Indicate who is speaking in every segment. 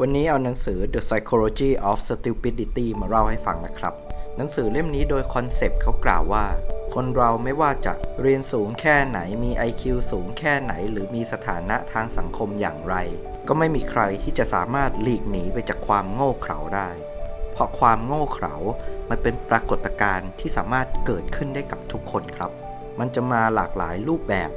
Speaker 1: วันนี้เอาหนังสือ The Psychology of Stupidity มาเล่าให้ฟังนะครับ หนังสือเล่มนี้โดยคอนเซปต์เขากล่าวว่า คนเราไม่ว่าจะเรียนสูงแค่ไหน มี IQ สูงแค่ไหน หรือมีสถานะทางสังคมอย่างไร ก็ไม่มีใครที่จะสามารถหลีกหนีไปจากความโง่เขลาได้ เพราะความโง่เขลา มันเป็นปรากฏการณ์ที่สามารถเกิดขึ้นได้กับทุกคนครับ มันจะมาหลากหลายรูปแบบ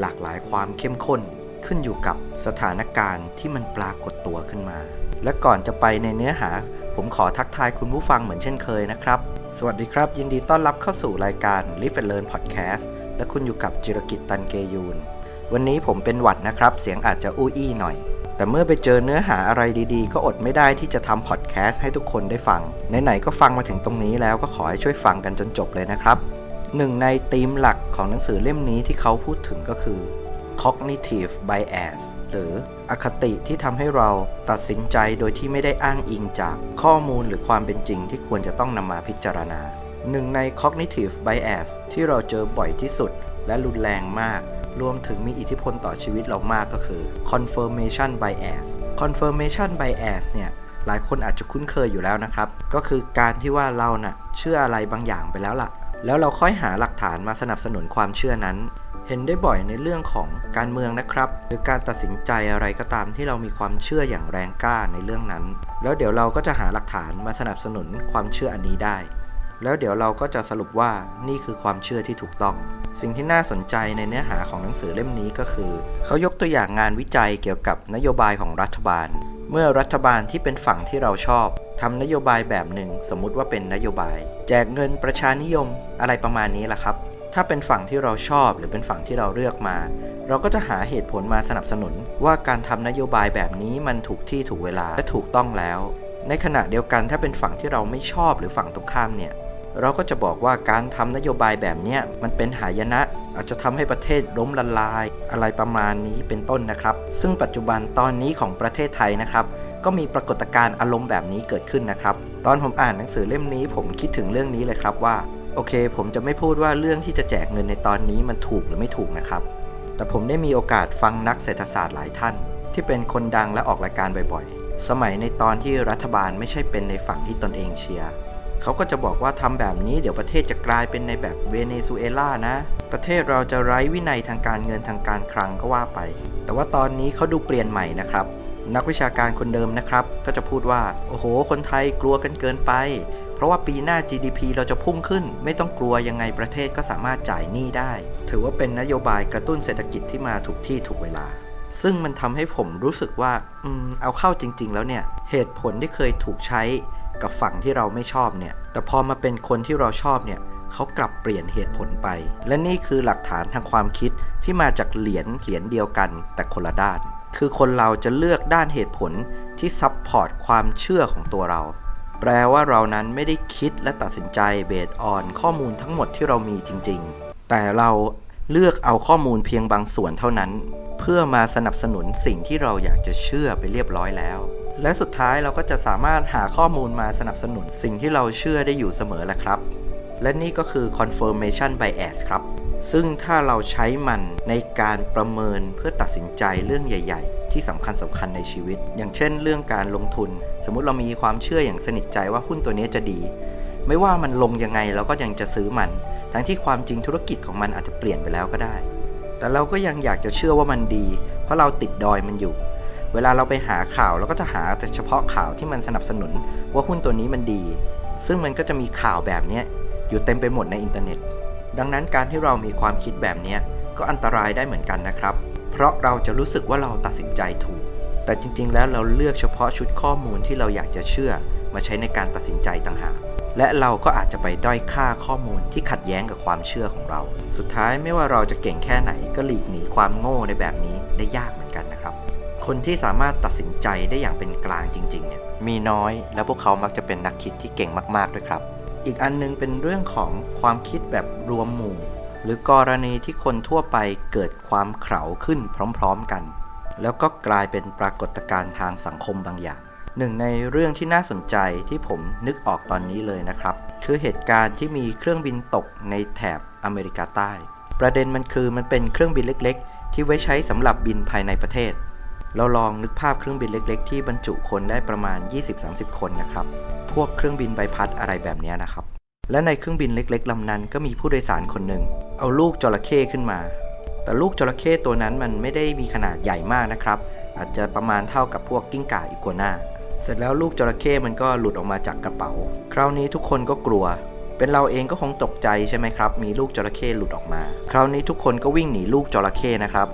Speaker 1: หลากหลายความเข้มข้น ขึ้นอยู่กับสถานการณ์ที่มันปรากฏตัวขึ้นมา และก่อนจะไปในเนื้อหา ผมขอทักทายคุณผู้ฟังเหมือนเช่นเคยนะครับ สวัสดีครับ ยินดีต้อนรับเข้าสู่รายการ Live and Learn Podcast และคุณอยู่กับจิรกิจตันเกยูน วันนี้ผมเป็นหวัดนะครับ เสียงอาจจะอู้อี้หน่อย แต่เมื่อไปเจอเนื้อหาอะไรดีๆ ก็อดไม่ได้ที่จะทำพอดแคสต์ให้ทุกคนได้ฟัง ไหนๆก็ฟังมาถึงตรงนี้แล้วก็ขอให้ช่วยฟังกันจนจบเลยนะครับหนึ่งในธีมหลักของหนังสือเล่มนี้ที่เขาพูดถึงก็คือ cognitive bias หรืออคติที่ทำให้เราตัดสินใจโดยที่ไม่ได้อ้างอิงจากข้อมูลหรือความเป็นจริงที่ควรจะต้องนำมาพิจารณา หนึ่งใน cognitive bias ที่เราเจอบ่อยที่สุดและรุนแรงมาก รวมถึงมีอิทธิพลต่อชีวิตเรามากก็คือ confirmation bias confirmation bias เนี่ยหลายคนอาจจะคุ้นเคยอยู่แล้วนะครับ ก็คือการที่ว่าเราน่ะเชื่ออะไรบางอย่างไปแล้วล่ะ แล้วเราค่อยหาหลักฐานมาสนับสนุนความเชื่อนั้น ห็นได้บ่อยในเรื่องของการเมืองนะครับ หรือการตัดสินใจอะไรก็ตามที่เรามีความเชื่ออย่างแรงกล้าในเรื่องนั้น แล้วเดี๋ยวเราก็จะหาหลักฐานมาสนับสนุนความเชื่ออันนี้ได้ แล้วเดี๋ยวเราก็จะสรุปว่านี่คือความเชื่อที่ถูกต้อง สิ่งที่น่าสนใจในเนื้อหาของหนังสือเล่มนี้ก็คือ เขายกตัวอย่างงานวิจัยเกี่ยวกับนโยบายของรัฐบาล เมื่อรัฐบาลที่เป็นฝั่งที่เราชอบทำนโยบายแบบหนึ่งสมมุติว่าเป็นนโยบาย แจกเงินประชานิยมอะไรประมาณนี้แหละครับ ถ้าเป็นฝั่งที่เราชอบ หรือเป็นฝั่งที่เราเลือกมา เราก็จะหาเหตุผลมาสนับสนุน ว่าการทำนโยบายแบบนี้มันถูกที่ถูกเวลาและถูกต้องแล้ว ในขณะเดียวกันถ้าเป็นฝั่งที่เราไม่ชอบหรือฝั่งตรงข้ามเนี่ยเราก็จะบอกว่าการทำนโยบายแบบนี้มันเป็นหายนะ อาจจะทำให้ประเทศล้มละลาย อะไรประมาณนี้เป็นต้นนะครับ ซึ่งปัจจุบันตอนนี้ของประเทศไทยนะครับ ก็มีปรากฏการณ์อารมณ์แบบนี้เกิดขึ้นนะครับ ตอนผมอ่านหนังสือเล่มนี้ผมคิดถึงเรื่องนี้เลยครับว่า โอเค ผมจะไม่พูดว่าเรื่องที่จะแจกเงินในตอนนี้มันถูกหรือไม่ถูกนะครับ แต่ผมได้มีโอกาสฟังนักเศรษฐศาสตร์หลายท่าน ที่เป็นคนดังและออกรายการบ่อยๆ สมัยในตอนที่รัฐบาลไม่ใช่เป็นในฝั่งที่ตนเองเชียร์เขาก็จะบอกว่าทำแบบนี้เดี๋ยวประเทศจะกลายเป็นในแบบเวเนซุเอลานะ ประเทศเราจะไร้วินัยทางการเงินทางการคลังก็ว่าไป แต่ว่าตอนนี้เขาดูเปลี่ยนใหม่นะครับ นักวิชาการคนเดิมนะครับ ก็จะพูดว่า โอ้โห คนไทยกลัวกันเกินไป เพราะว่าปีหน้า GDP เราจะพุ่งขึ้น ไม่ต้องกลัวยังไงประเทศก็สามารถจ่ายหนี้ได้ ถือว่าเป็นนโยบายกระตุ้นเศรษฐกิจที่มาถูกที่ถูกเวลา ซึ่งมันทำให้ผมรู้สึกว่าอืมเอาเข้าจริง ๆ แล้วเนี่ย เหตุผลที่เคยถูกใช้กับฝั่งที่เราไม่ชอบเนี่ย แต่พอมาเป็นคนที่เราชอบเนี่ยเขากลับเปลี่ยนเหตุผลไป และนี่คือหลักฐานทางความคิดที่มาจากเหรียญเหรียญเดียวกันแต่คนละด้าน คือคนเราจะเลือกด้านเหตุผลที่ซับพอร์ตความเชื่อของตัวเรา แปลว่าเรานั้นไม่ได้คิดและตัดสินใจเบสออนข้อมูลทั้งหมดที่เรามีจริง ๆ แต่เราเลือกเอาข้อมูลเพียงบางส่วนเท่านั้น เพื่อมาสนับสนุนสิ่งที่เราอยากจะเชื่อไปเรียบร้อยแล้ว และสุดท้ายเราก็จะสามารถหาข้อมูลมาสนับสนุนสิ่งที่เราเชื่อได้อยู่เสมอแหละครับ และนี่ก็คือ confirmation bias ครับ ซึ่งถ้าเราใช้มันในการประเมินเพื่อตัดสินใจเรื่องใหญ่ ๆ ที่สำคัญสำคัญในชีวิต อย่างเช่น เรื่องการลงทุน สมมุติเรามีความเชื่ออย่างสนิทใจว่าหุ้นตัวนี้จะดี ไม่ว่ามันลงยังไงเราก็ยังจะซื้อมัน ทั้งที่ความจริงธุรกิจของมันอาจจะเปลี่ยนไปแล้วก็ได้ แต่เราก็ยังอยากจะเชื่อว่ามันดี เพราะเราติดดอยมันอยู่เวลาเราไปหาข่าวเราก็จะหาแต่เฉพาะข่าวที่มันสนับสนุนว่าหุ้นตัวนี้มันดี ซึ่งมันก็จะมีข่าวแบบนี้อยู่เต็มไปหมดในอินเทอร์เน็ต ดังนั้นการที่เรามีความคิดแบบนี้ก็อันตรายได้เหมือนกันนะครับ เพราะเราจะรู้สึกว่าเราตัดสินใจถูก แต่จริงๆ แล้วเราเลือกเฉพาะชุดข้อมูลที่เราอยากจะเชื่อ มาใช้ในการตัดสินใจต่างหาก และเราก็อาจจะไปด้อยค่าข้อมูลที่ขัดแย้งกับความเชื่อของเรา สุดท้ายไม่ว่าเราจะเก่งแค่ไหนก็หลีกหนีความโง่ในแบบนี้ได้ยากเหมือนกันนะครับคนที่สามารถตัดสินใจได้อย่างเป็นกลางจริงๆเนี่ยมีน้อย และพวกเขามักจะเป็นนักคิดที่เก่งมากๆด้วยครับ อีกอันนึงเป็นเรื่องของความคิดแบบรวมหมู่ หรือกรณีที่คนทั่วไปเกิดความเขลาขึ้นพร้อมๆกัน แล้วก็กลายเป็นปรากฏการณ์ทางสังคมบางอย่าง หนึ่งในเรื่องที่น่าสนใจที่ผมนึกออกตอนนี้เลยนะครับ คือเหตุการณ์ที่มีเครื่องบินตกในแถบอเมริกาใต้ ประเด็นมันคือมันเป็นเครื่องบินเล็ก ๆ ที่ไว้ใช้สำหรับบินภายในประเทศ เราลองนึกภาพเครื่องบินเล็ก ๆ ที่บรรจุคนได้ประมาณ 20-30 คนนะครับ พวกเครื่องบินใบพัดอะไรแบบนี้นะครับ และในเครื่องบินเล็ก ๆลำนั้นก็มีผู้โดยสารคนหนึ่ง เอาลูกจระเข้ขึ้นมา แต่ลูกจระเข้ตัวนั้นมันไม่ได้มีขนาดใหญ่มากนะครับ อาจจะประมาณเท่ากับพวกกิ้งก่าอีกัวน่า เสร็จแล้วลูกจระเข้มันก็หลุดออกมาจากกระเป๋า คราวนี้ทุกคนก็กลัวเป็นเราเองก็คงตกใจใช่ไหมครับ มีลูกจระเข้หลุดออกมา คราวนี้ทุกคนก็วิ่งหนีลูกจระเข้นะครับ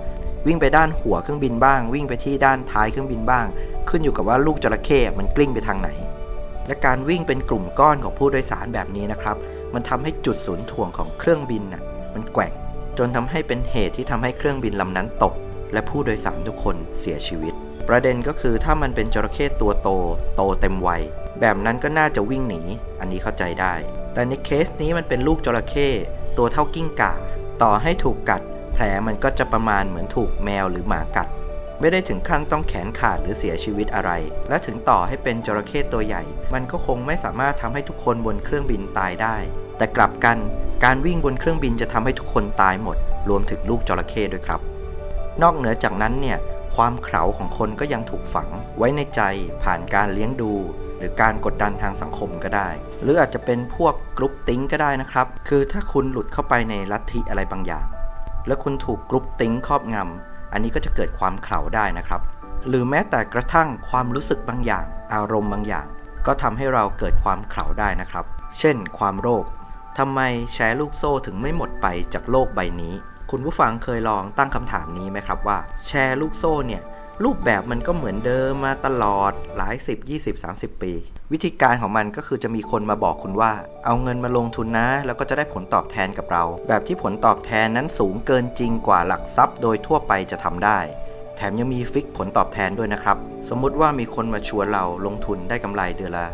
Speaker 1: วิ่งไปด้านหัวเครื่องบินบ้าง วิ่งไปที่ด้านท้ายเครื่องบินบ้าง ขึ้นอยู่กับว่าลูกจระเข้มันกลิ้งไปทางไหน และการวิ่งเป็นกลุ่มก้อนของผู้โดยสารแบบนี้นะครับ มันทำให้จุดศูนย์ถ่วงของเครื่องบินน่ะมันแกว่งจนทำให้เป็นเหตุที่ทำให้เครื่องบินลำนั้นตก และผู้โดยสารทุกคนเสียชีวิต ประเด็นก็คือถ้ามันเป็นจระเข้ตัวโต โตเต็มวัยแบบนั้นก็น่าจะวิ่งหนี อันนี้เข้าใจได้ แต่ในเคสนี้มันเป็นลูกจระเข้ตัวเท่ากิ้งก่า ต่อให้ถูกกัด ผลมันก็จะประมาณเหมือนถูกแมวหรือหมากัด ไม่ได้ถึงขั้นต้องแขนขาดหรือเสียชีวิตอะไร และถึงต่อให้เป็นจระเข้ตัวใหญ่ มันก็คงไม่สามารถทำให้ทุกคนบนเครื่องบินตายได้ แต่กลับกันการวิ่งบนเครื่องบินจะทำให้ทุกคนตายหมด รวมถึงลูกจระเข้ด้วยครับ นอกเหนือจากนั้นเนี่ยความเขลาของคนก็ยังถูกฝังไว้ในใจผ่านการเลี้ยงดู หรือการกดดันทางสังคมก็ได้ หรืออาจจะเป็นพวกกรุ๊ปติ้งก็ได้นะครับ คือถ้าคุณหลุดเข้าไปในลัทธิอะไรบางอย่าง แล้วคุณถูกกรุ๊ปติ้งครอบงำ อันนี้ก็จะเกิดความเขลาได้นะครับ หรือแม้แต่กระทั่งความรู้สึกบางอย่าง อารมณ์บางอย่าง ก็ทำให้เราเกิดความเขลาได้นะครับ เช่น ความโรคทำไมแชร์ลูกโซ่ถึงไม่หมดไปจากโลกใบนี้ คุณผู้ฟังเคยลองตั้งคำถามนี้ไหมครับว่า แชร์ลูกโซ่เนี่ยรูปแบบมันก็เหมือนเดิมมาตลอดหลาย 10 20 30 ปี วิธีการของมันก็คือจะมีคนมาบอกคุณว่า เอาเงินมาลงทุนนะ แล้วก็จะได้ผลตอบแทนกับเรา แบบที่ผลตอบแทนนั้นสูงเกินจริงกว่าหลักทรัพย์โดยทั่วไปจะทำได้ แถมยังมีฟิกผลตอบแทนด้วยนะครับ สมมุติว่ามีคนมาชวนเราลงทุนได้กำไรเดือนละ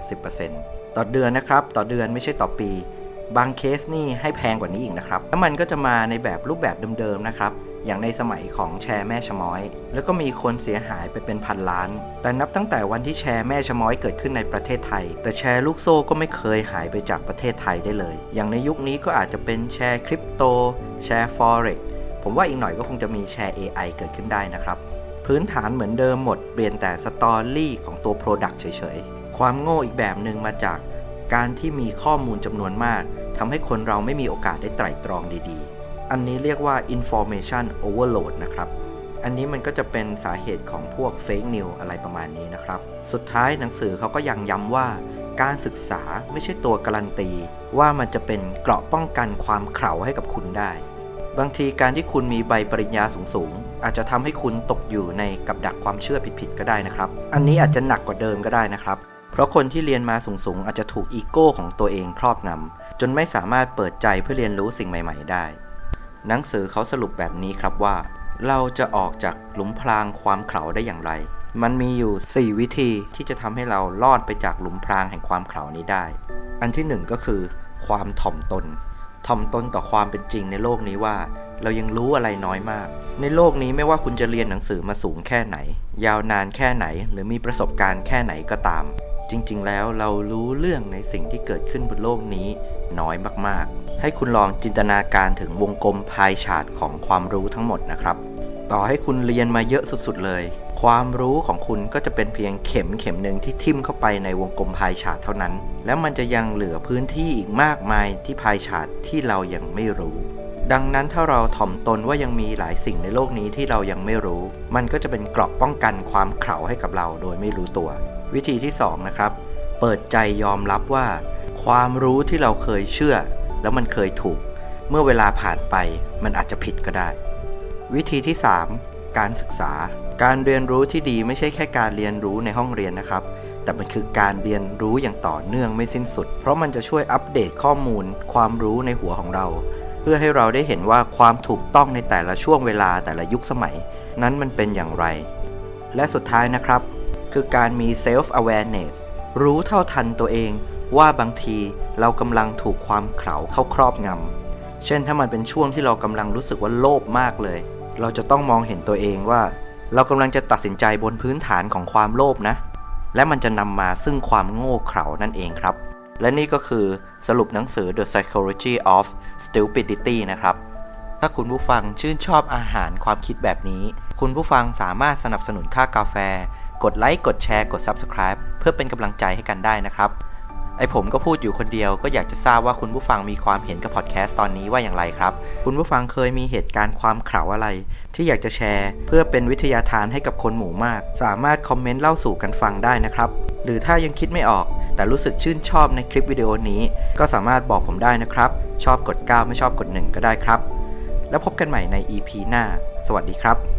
Speaker 1: 10%ต่อเดือนนะครับ ต่อเดือนไม่ใช่ต่อปี บางเคสนี่ให้แพงกว่านี้อีกนะครับ แล้วมันก็จะมาในแบบรูปแบบเดิมๆนะครับ อย่างในสมัยของแชร์แม่ชะม้อย แล้วก็มีคนเสียหายไปเป็นพันล้าน แต่นับตั้งแต่วันที่แชร์แม่ชะม้อยเกิดขึ้นในประเทศไทย แต่แชร์ลูกโซ่ก็ไม่เคยหายไปจากประเทศไทยได้เลย อย่างในยุคนี้ก็อาจจะเป็นแชร์คริปโต แชร์ Forex ผมว่าอีกหน่อยก็คงจะมีแชร์ AI เกิดขึ้นได้นะครับ พื้นฐานเหมือนเดิมหมด เปลี่ยนแต่สตอรี่ของตัว Product เฉยๆ ความโง่อีกแบบหนึ่งมาจากการที่มีข้อมูลจำนวนมากทำให้คนเราไม่มีโอกาสได้ไตร่ตรองดีๆ อันนี้เรียกว่า information overload นะครับ อันนี้มันก็จะเป็นสาเหตุของพวก fake news อะไรประมาณนี้นะครับ สุดท้ายหนังสือเขาก็ยังย้ำว่าการศึกษาไม่ใช่ตัวการันตี ว่ามันจะเป็นเกราะป้องกันความเขลาให้กับคุณได้ บางทีการที่คุณมีใบปริญญาสูงๆ อาจจะทำให้คุณตกอยู่ในกับดักความเชื่อผิดๆก็ได้นะครับ อันนี้อาจจะหนักกว่าเดิมก็ได้นะครับ เพราะคนที่เรียนมาสูงๆ อาจจะถูกอีโก้ของตัวเองครอบงำจนไม่สามารถเปิดใจเพื่อเรียนรู้สิ่งใหม่ ๆ ได้ หนังสือเขาสรุปแบบนี้ครับว่า เราจะออกจากหลุมพรางความเขลาได้อย่างไร มันมีอยู่ 4 วิธีที่จะทำให้เรารอดไปจากหลุมพรางแห่งความเขลานี้ได้ อันที่หนึ่งก็คือ ความถ่อมตน ถ่อมตนต่อความเป็นจริงในโลกนี้ว่า เรายังรู้อะไรน้อยมาก ในโลกนี้ไม่ว่าคุณจะเรียนหนังสือมาสูงแค่ไหน ยาวนานแค่ไหน หรือมีประสบการณ์แค่ไหนก็ตาม จริง ๆ แล้วเรารู้เรื่องในสิ่งที่เกิดขึ้นบนโลกนี้น้อยมากๆ ให้คุณลองจินตนาการถึงวงกลมพายฉาดของความรู้ทั้งหมดนะครับ ต่อให้คุณเรียนมาเยอะสุดๆเลย ความรู้ของคุณก็จะเป็นเพียงเข็มเข็มหนึ่งที่ทิ่มเข้าไปในวงกลมพายฉาดเท่านั้น แล้วมันจะยังเหลือพื้นที่อีกมากมายที่พายฉาดที่เรายังไม่รู้ดังนั้นถ้าเราถ่อมตนว่ายังมีหลายสิ่งในโลกนี้ที่เรายังไม่รู้ มันก็จะเป็นเกราะป้องกันความเขลาให้กับเราโดยไม่รู้ตัว วิธีที่2นะครับ เปิดใจยอมรับว่า ความรู้ที่เราเคยเชื่อ แล้วมันเคยถูก เมื่อเวลาผ่านไปมันอาจจะผิดก็ได้ วิธีที่ 3 การศึกษา การเรียนรู้ที่ดีไม่ใช่แค่การเรียนรู้ในห้องเรียนนะครับ แต่มันคือการเรียนรู้อย่างต่อเนื่องไม่สิ้นสุด เพราะมันจะช่วยอัปเดตข้อมูล ความรู้ในหัวของเรา เพื่อให้เราได้เห็นว่าความถูกต้องในแต่ละช่วงเวลาแต่ละยุคสมัย นั้นมันเป็นอย่างไร และสุดท้ายนะครับ คือการมี self awareness รู้เท่าทันตัวเอง ว่าบางทีเรากำลังถูกความเขลาเข้าครอบงำ เช่นถ้ามันเป็นช่วงที่เรากำลังรู้สึกว่าโลภมากเลย เราจะต้องมองเห็นตัวเองว่า เรากำลังจะตัดสินใจบนพื้นฐานของความโลภนะ และมันจะนำมาซึ่งความโง่เขลานั่นเองครับ และนี่ก็คือสรุปหนังสือ The Psychology of Stupidity นะครับถ้าคุณผู้ฟังชื่นชอบอาหารความคิดแบบนี้ คุณผู้ฟังสามารถสนับสนุนค่ากาแฟ กดไลค์ กดแชร์ กด Subscribe เพื่อเป็นกำลังใจให้กันได้นะครับ ไอผมก็พูดอยู่คนเดียวก็อยากจะทราบว่าคุณผู้ฟังมีความเห็นกับพอดแคสต์ตอนนี้ว่าอย่างไรครับ คุณผู้ฟังเคยมีเหตุการณ์ความขลาวอะไร ที่อยากจะแชร์ เพื่อเป็นวิทยาทานให้กับคนหมู่มาก สามารถคอมเมนต์เล่าสู่กันฟังได้นะครับ หรือถ้ายังคิดไม่ออก แต่รู้สึกชื่นชอบในคลิปวิดีโอนี้ ก็สามารถบอกผมได้นะครับ ชอบกด 9 ไม่ชอบกด 1 ก็ได้ครับ แล้วพบกันใหม่ใน EP หน้า สวัสดีครับ